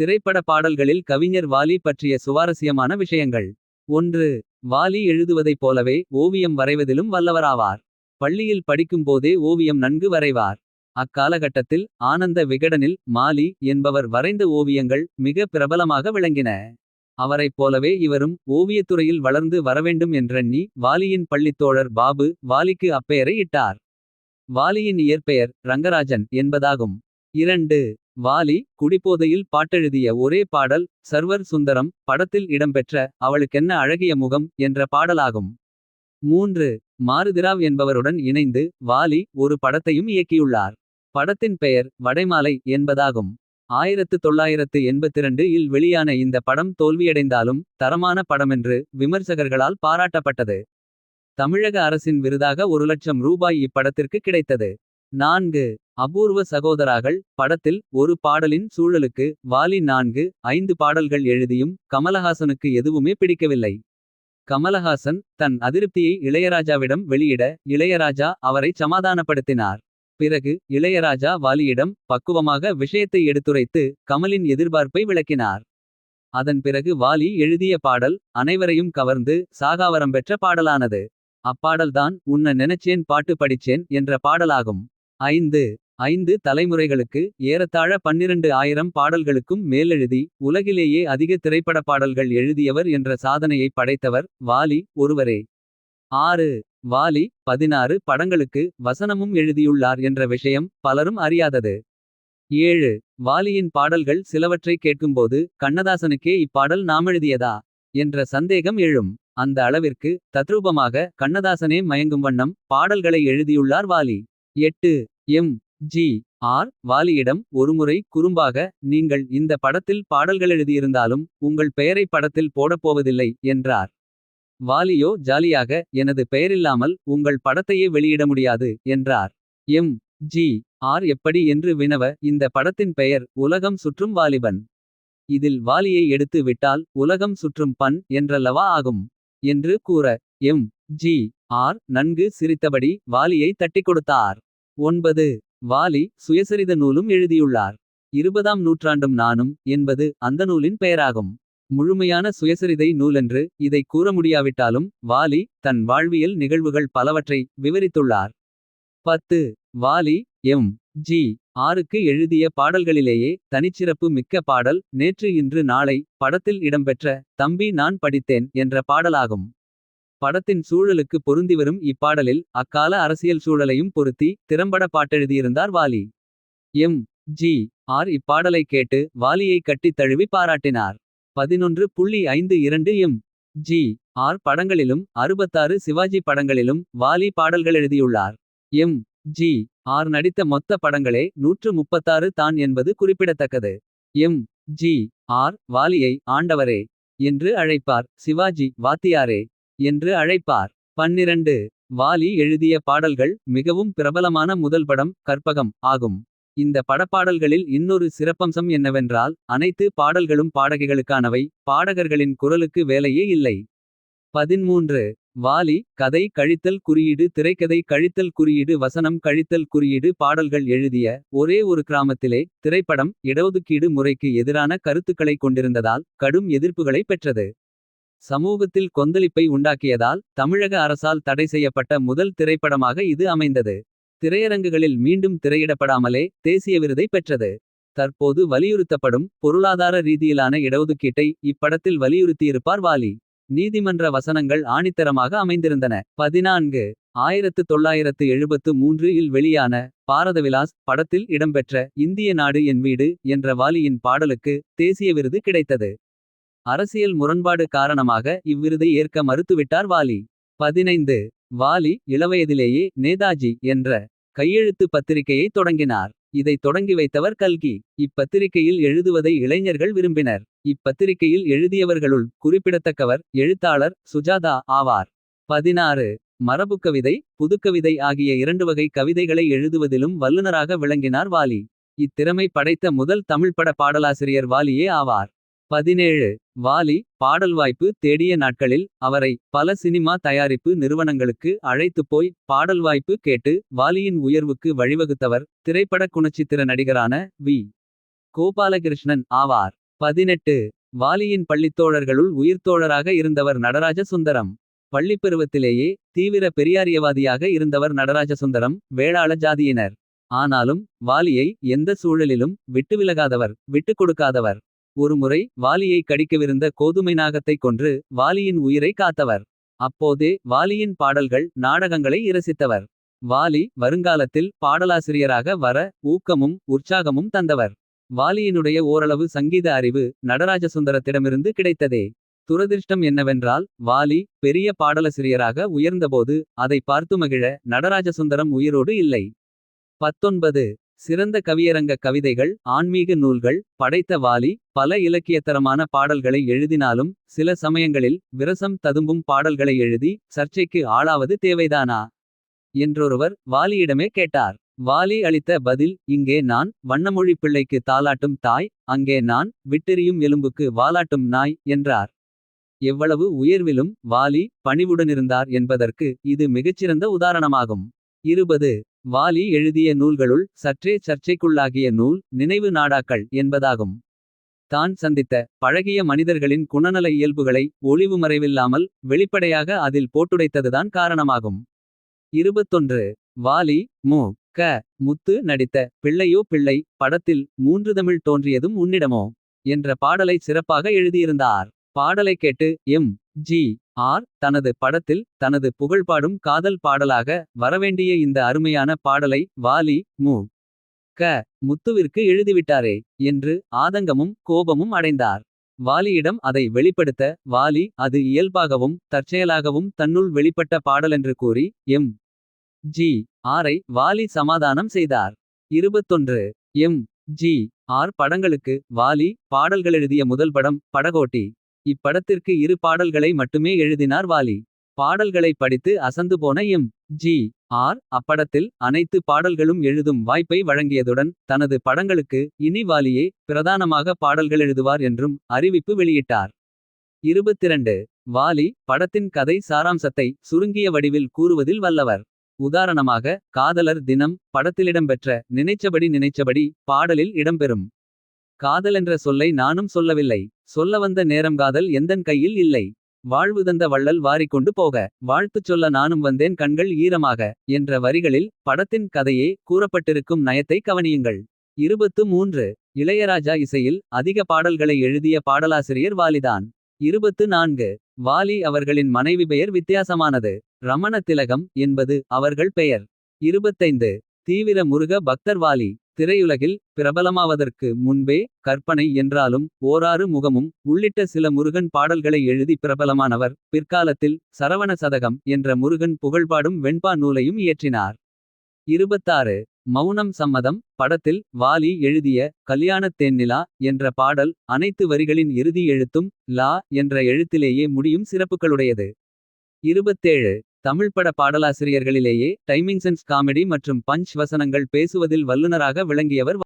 திரைப்பட பாடல்களில் கவிஞர் வாலி பற்றிய சுவாரஸ்யமான விஷயங்கள். ஒன்று வாலி எழுதுவதைப் போலவே ஓவியம் வரைவதிலும் வல்லவராவார். பள்ளியில் படிக்கும் போதே ஓவியம் நன்கு வரைவார். அக்காலகட்டத்தில் ஆனந்த விகடனில் மாலி என்பவர் வரைந்த ஓவியங்கள் மிக பிரபலமாக விளங்கின. அவரைப் போலவே இவரும் ஓவியத்துறையில் வளர்ந்து வரவேண்டும் என்றெண்ணி. வாலியின் பள்ளித்தோழர் பாபு வாலிக்கு அப்பெயரை இட்டார். வாலியின் இயற்பெயர் ரங்கராஜன் என்பதாகும். இரண்டு வாலி குடிபோதையில் பாட்டெழுதிய ஒரே பாடல். சர்வர் சுந்தரம் படத்தில் இடம்பெற்ற அவளுக்கென்ன அழகிய முகம். என்ற பாடலாகும். மூன்று மாருதிராவ் என்பவருடன் இணைந்து வாலி ஒரு படத்தையும் இயக்கியுள்ளார். படத்தின் பெயர் வடைமாலை என்பதாகும். 1982 இல் வெளியான இந்த படம் தோல்வியடைந்தாலும். தரமான படமென்று விமர்சகர்களால் பாராட்டப்பட்டது. தமிழக அரசின் விருதாக ஒரு லட்சம் ரூபாய் இப்படத்திற்கு கிடைத்தது. நான்கு அபூர்வ சகோதராகள் படத்தில் ஒரு பாடலின் சூழலுக்கு. வாலி நான்கு ஐந்து பாடல்கள் எழுதியும் கமலஹாசனுக்கு எதுவுமே பிடிக்கவில்லை. கமலஹாசன் தன் அதிருப்தியை இளையராஜாவிடம் வெளியிட. இளையராஜா அவரை சமாதானப்படுத்தினார். பிறகு இளையராஜா வாலியிடம் பக்குவமாக விஷயத்தை எடுத்துரைத்து. கமலின் எதிர்பார்ப்பை விளக்கினார். அதன் பிறகு வாலி எழுதிய பாடல் அனைவரையும் கவர்ந்து. சாகாவரம் பெற்ற பாடலானது. அப்பாடல்தான் உன்ன நினைச்சேன் பாட்டு படிச்சேன் என்ற பாடலாகும். ஐந்து ஐந்து தலைமுறைகளுக்கு ஏறத்தாழ 12 ஆயிரம் பாடல்களுக்கும் மேலெழுதி. உலகிலேயே அதிக திரைப்பட பாடல்கள் எழுதியவர் என்ற சாதனையைப் படைத்தவர். வாலி ஒருவரே. ஆறு வாலி 16 படங்களுக்கு வசனமும் எழுதியுள்ளார் என்ற விஷயம் பலரும் அறியாதது. ஏழு வாலியின் பாடல்கள் சிலவற்றை கேட்கும்போது. கண்ணதாசனுக்கே இப்பாடல் நாமெழுதியதா. என்ற சந்தேகம் எழும். அந்த அளவிற்கு தத்ரூபமாக கண்ணதாசனே மயங்கும் வண்ணம். பாடல்களை எழுதியுள்ளார் வாலி. எட்டு எம் ஜி ஆர் வாலியிடம் ஒருமுறை குறும்பாக. நீங்கள் இந்த படத்தில் பாடல்களெழுதியிருந்தாலும். உங்கள் பெயரை படத்தில் போடப்போவதில்லை என்றார். வாலியோ ஜாலியாக எனது பெயரில்லாமல். உங்கள் படத்தையே வெளியிட முடியாது என்றார். எம் ஜி ஆர் எப்படி என்று வினவ இந்த படத்தின் பெயர் உலகம் சுற்றும் வாலிபன். இதில் வாலியை எடுத்து விட்டால் உலகம் சுற்றும் பன் என்றல்லவா ஆகும். என்று கூற எம் ஜி ஆர் நன்கு சிரித்தபடி வாலியை தட்டிக் கொடுத்தார். ஒன்பது வாலி சுயசரித நூலும் எழுதியுள்ளார். இருபதாம் நூற்றாண்டும் நானும் என்பது அந்த நூலின் பெயராகும். முழுமையான சுயசரிதை நூலென்று இதை கூற முடியாவிட்டாலும். வாலி தன் வாழ்வியல் நிகழ்வுகள் பலவற்றை விவரித்துள்ளார். பத்து வாலி எம் ஜி ஆறுக்கு எழுதிய பாடல்களிலேயே தனிச்சிறப்பு மிக்க பாடல். நேற்று இன்று நாளை படத்தில் இடம்பெற்ற தம்பி நான் படித்தேன் என்ற பாடலாகும். படத்தின் சூழலுக்கு பொருந்திவரும் இப்பாடலில் அக்கால அரசியல் சூழலையும் பொருத்தி. திறம்பட பாட்டெழுதியிருந்தார் வாலி. எம். ஜி. ஆர். இப்பாடலை கேட்டு வாலியை கட்டித் தழுவி பாராட்டினார். பதினொன்று புள்ளி ஐந்து இரண்டு எம். ஜி. ஆர். படங்களிலும் 66 சிவாஜி படங்களிலும் வாலி பாடல்கள் எழுதியுள்ளார். எம். ஜி. ஆர். நடித்த மொத்த படங்களே 136 தான் என்பது குறிப்பிடத்தக்கது. எம். ஜி. ஆர். வாலியை ஆண்டவரே என்று அழைப்பார். சிவாஜி வாத்தியாரே. என்று அழைப்பார். பன்னிரண்டு வாலி எழுதிய பாடல்கள் மிகவும் பிரபலமான முதல் படம் கற்பகம் ஆகும். இந்த படப்பாடல்களில் இன்னொரு சிறப்பம்சம் என்னவென்றால். அனைத்து பாடல்களும் பாடகிகளுக்கானவை பாடகர்களின் குரலுக்கு வேலையே இல்லை. பதின்மூன்று வாலி கதை கழித்தல் குறியீடு திரைக்கதை கழித்தல் குறியீடு வசனம் கழித்தல் குறியீடு பாடல்கள் எழுதிய. ஒரே ஒரு கிராமத்திலே திரைப்படம் இடஒதுக்கீடு முறைக்கு எதிரான கருத்துக்களை கொண்டிருந்ததால். கடும் எதிர்ப்புகளை பெற்றது. சமூகத்தில் கொந்தளிப்பை உண்டாக்கியதால். தமிழக அரசால் தடை செய்யப்பட்ட முதல் திரைப்படமாக இது அமைந்தது. திரையரங்குகளில் மீண்டும் திரையிடப்படாமலே தேசிய விருதை பெற்றது. தற்போது வலியுறுத்தப்படும் பொருளாதார ரீதியிலான இடஒதுக்கீட்டை. இப்படத்தில் வலியுறுத்தியிருப்பார் வாலி. நீதிமன்ற வசனங்கள் ஆணித்தரமாக அமைந்திருந்தன. பதினான்கு ஆயிரத்து தொள்ளாயிரத்து எழுபத்து மூன்று இல் வெளியான. பாரதவிலாஸ் படத்தில் இடம்பெற்ற இந்திய நாடு என் வீடு. என்ற வாலியின் பாடலுக்கு தேசிய விருது கிடைத்தது. அரசியல் முரண்பாடு காரணமாக இவ்விருதை ஏற்க மறுத்துவிட்டார் வாலி. பதினைந்து வாலி இளவயதிலேயே நேதாஜி என்ற கையெழுத்து பத்திரிகையை தொடங்கினார். இதை தொடங்கி வைத்தவர் கல்கி. இப்பத்திரிகையில் எழுதுவதை இளைஞர்கள் விரும்பினர். இப்பத்திரிகையில் எழுதியவர்களுள் குறிப்பிடத்தக்கவர் எழுத்தாளர் சுஜாதா ஆவார். பதினாறு மரபுக்கவிதை புதுக்கவிதை ஆகிய இரண்டு வகை கவிதைகளை எழுதுவதிலும் வல்லுனராக விளங்கினார் வாலி. இத்திறமை படைத்த முதல் தமிழ்ப்பட பாடலாசிரியர் வாலியே ஆவார். பதினேழு வாலி பாடல் வாய்ப்பு தேடிய நாட்களில் அவரை பல சினிமா தயாரிப்பு நிறுவனங்களுக்கு அழைத்துப் போய் பாடல் வாய்ப்பு கேட்டு வாலியின் உயர்வுக்கு வழிவகுத்தவர் திரைப்பட குணச்சித்திர நடிகரான வி. கோபாலகிருஷ்ணன் ஆவார். பதினெட்டு வாலியின் பள்ளித்தோழர்களுள் உயிர்த்தோழராக இருந்தவர் நடராஜ சுந்தரம். பள்ளிப்பருவத்திலேயே தீவிர பெரியாரியவாதியாக இருந்தவர் நடராஜ சுந்தரம். வேளாள ஜாதியினர். ஆனாலும் வாலியை எந்த சூழலிலும் விட்டுவிலகாதவர். விட்டுக் கொடுக்காதவர். ஒருமுறை வாலியை கடிக்கவிருந்த கோதுமை நாகத்தைக் கொன்று. வாலியின் உயிரை காத்தவர். அப்போதே வாலியின் பாடல்கள் நாடகங்களை இரசித்தவர். வாலி வருங்காலத்தில் பாடலாசிரியராக வர ஊக்கமும். உற்சாகமும் தந்தவர். வாலியினுடைய ஓரளவு சங்கீத அறிவு நடராஜசுந்தரத்திடமிருந்து கிடைத்ததே. துரதிர்ஷ்டம் என்னவென்றால் வாலி பெரிய பாடலாசிரியராக உயர்ந்தபோது. அதை பார்த்து மகிழ நடராஜசுந்தரம் உயிரோடு இல்லை. சிறந்த கவியரங்க கவிதைகள் ஆன்மீக நூல்கள். படைத்த வாலி பல இலக்கியத்தரமான பாடல்களை எழுதினாலும். சில சமயங்களில் விரசம் ததும்பும் பாடல்களை எழுதி. சர்ச்சைக்கு ஆளாவது தேவைதானா. என்றொருவர் வாலியிடமே கேட்டார். வாலி அளித்த பதில் இங்கே நான் வண்ணமொழி பிள்ளைக்கு தாலாட்டும் தாய். அங்கே நான் விட்டெறியும் எலும்புக்கு வாலாட்டும் நாய் என்றார். எவ்வளவு உயர்விலும் வாலி பணிவுடனிருந்தார் என்பதற்கு. இது மிகச்சிறந்த உதாரணமாகும். இருபது வாலி எழுதிய நூல்களுள் சற்றே சர்ச்சைக்குள்ளாகிய நூல். நினைவு நாடாக்கள் என்பதாகும். தான் சந்தித்த பழகிய மனிதர்களின் குணநல இயல்புகளை. ஒளிவுமறைவில்லாமல் வெளிப்படையாக அதில் போட்டுடைத்ததுதான் காரணமாகும். இருபத்தொன்று வாலி மு. க. முத்து நடித்த பிள்ளையோ பிள்ளை படத்தில் மூன்று தமிழ் தோன்றியதும் உன்னிடமோ. என்ற பாடலை சிறப்பாக எழுதியிருந்தார். பாடலைக் கேட்டு எம். ஜி. ஆர். தனது படத்தில் தனது புகழ்பாடும் காதல் பாடலாக. வரவேண்டிய இந்த அருமையான பாடலை வாலி மு. க. முத்துவிற்கு எழுதிவிட்டாரே. என்று ஆதங்கமும் கோபமும் அடைந்தார். வாலியிடம் அதை வெளிப்படுத்த வாலி அது இயல்பாகவும். தற்செயலாகவும் தன்னுள் வெளிப்பட்ட பாடலென்று கூறி. எம். ஜி. ஆரை வாலி சமாதானம் செய்தார். இருபத்தொன்று எம். ஜி. ஆர் படங்களுக்கு வாலி பாடல்கள் எழுதிய முதல் படம் படகோட்டி. இப்படத்திற்கு இரு பாடல்களை மட்டுமே எழுதினார் வாலி. பாடல்களை படித்து அசந்து போன எம். ஜி. ஆர். அப்படத்தில் அனைத்து பாடல்களும் எழுதும் வாய்ப்பை வழங்கியதுடன். தனது படங்களுக்கு இனி வாலியே பிரதானமாக பாடல்களெழுதுவார் என்றும். அறிவிப்பு வெளியிட்டார். இருபத்திரண்டு வாலி படத்தின் கதை சாராம்சத்தை சுருங்கிய வடிவில் கூறுவதில் வல்லவர். உதாரணமாக காதலர் தினம் படத்திலிடம்பெற்ற நினைச்சபடி நினைச்சபடி. பாடலில் இடம்பெறும் காதலென்ற சொல்லை நானும் சொல்லவில்லை. சொல்லவந்த நேரம் காதல் எந்தன் கையில் இல்லை. வாழ்வு தந்த வள்ளல் வாரிக்கொண்டு போக. வாழ்த்துச் சொல்ல நானும் வந்தேன் கண்கள் ஈரமாக. என்ற வரிகளில் படத்தின் கதையே கூறப்பட்டிருக்கும் நயத்தை கவனியுங்கள். இருபத்து மூன்று இளையராஜா இசையில் அதிக பாடல்களை எழுதிய பாடலாசிரியர் வாலிதான். இருபத்து நான்கு வாலி அவர்களின் மனைவி பெயர் வித்தியாசமானது. ரமண திலகம் என்பது அவர்கள் பெயர். இருபத்தைந்து தீவிர முருக பக்தர் வாலி. திரையுலகில் பிரபலமாவதற்கு முன்பே கற்பனை என்றாலும். ஓராறு முகமும் உள்ளிட்ட சில முருகன் பாடல்களை எழுதி பிரபலமானவர். பிற்காலத்தில் சரவண சதகம் என்ற முருகன் புகழ்பாடும் வெண்பா நூலையும் இயற்றினார். இருபத்தாறு மௌனம் சம்மதம் படத்தில் வாலி எழுதிய கல்யாணத் தேன்னிலா. என்ற பாடல் அனைத்து வரிகளின் இறுதி எழுத்தும் லா என்ற எழுத்திலேயே முடியும் சிறப்புகளுடையது. தமிழ் தமிழ்ப்பட பாடலாசிரியர்களிலேயே டைமிங்சன்ஸ் காமெடி மற்றும் பஞ்ச் வசனங்கள் பேசுவதில் வல்லுனராக விளங்கியவர்.